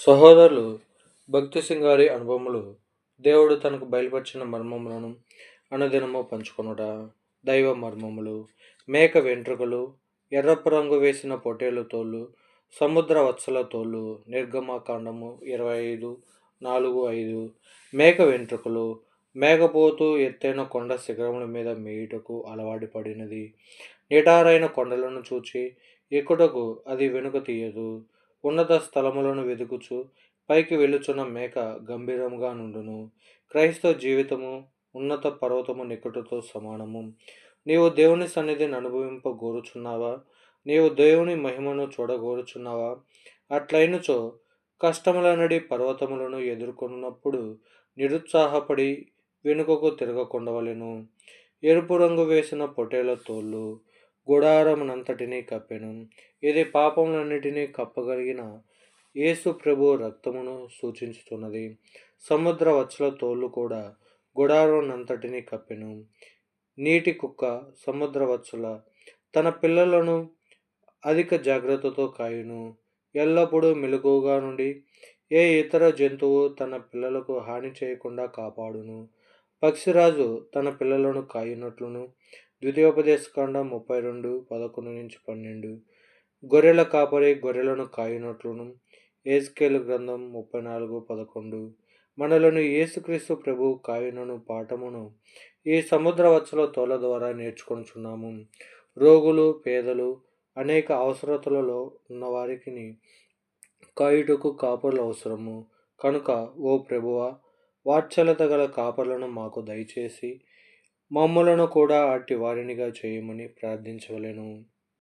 సహోదరులు భక్తి సింగారి అనుభవములు దేవుడు తనకు బయలుపరిచిన మర్మములను అనుదినము పంచుకొనుట దైవ మర్మములు మేక వెంట్రుకలు ఎర్రపు రంగు వేసిన పొటేలు తోళ్ళు సముద్ర వత్సల తోళ్ళు నిర్గమకాండము ఇరవై ఐదు నాలుగు ఐదు మేక వెంట్రుకలు మేకపోతూ ఎత్తైన కొండ శిఖరముల మీద మేయుటకు అలవాటు పడినది. నిటారైన కొండలను చూచి ఎక్కుటకు అది వెనుక తీయదు. ఉన్నత స్థలములను వెతుకుచు పైకి వెళ్ళుచున్న మేక గంభీరంగా నుండును. క్రైస్తవ జీవితము ఉన్నత పర్వతము నికటుతో సమానము. నీవు దేవుని సన్నిధిని అనుభవింపగోరుచున్నావా? నీవు దేవుని మహిమను చూడగోరుచున్నావా? అట్లయినచో కష్టములనడి పర్వతములను ఎదుర్కొన్నప్పుడు నిరుత్సాహపడి వెనుకకు తిరగకుండవలెను. ఎరుపు రంగు వేసిన పొటేల తోళ్ళు గుడారమునంతటినీ కప్పెను. ఇది పాపములన్నిటినీ కప్పగలిగిన యేసు ప్రభు రక్తమును సూచించుతున్నది సముద్ర వచ్చల తోళ్ళు కూడా గుడారమునంతటినీ కప్పెను. నీటి కుక్క సముద్ర వచ్చల తన పిల్లలను అధిక జాగ్రత్తతో కాయును. ఎల్లప్పుడూ మెలకుగా నుండి ఏ ఇతర జంతువు తన పిల్లలకు హాని చేయకుండా కాపాడును. పక్షిరాజు తన పిల్లలను కాయునట్లును. ద్వితీయోపదేశకాండం ముప్పై రెండు పదకొండు నుంచి పన్నెండు. గొర్రెల కాపరి గొర్రెలను కాయునట్లును. ఏజ్కేలు గ్రంథం ముప్పై నాలుగు పదకొండు. మనలను యేసుక్రీస్తు ప్రభు కాయునను పాఠమును ఈ సముద్ర వచ్చల తోల ద్వారా నేర్చుకుంటున్నాము రోగులు పేదలు అనేక అవసరతలలో ఉన్నవారికి కాయుటకు కాపర్లు అవసరము. కనుక ఓ ప్రభువ వాత్సల్యత గల కాపర్లను మాకు దయచేసి మమ్మలను కూడా అట్టి వారినిగా చేయమని ప్రార్థించవలెను.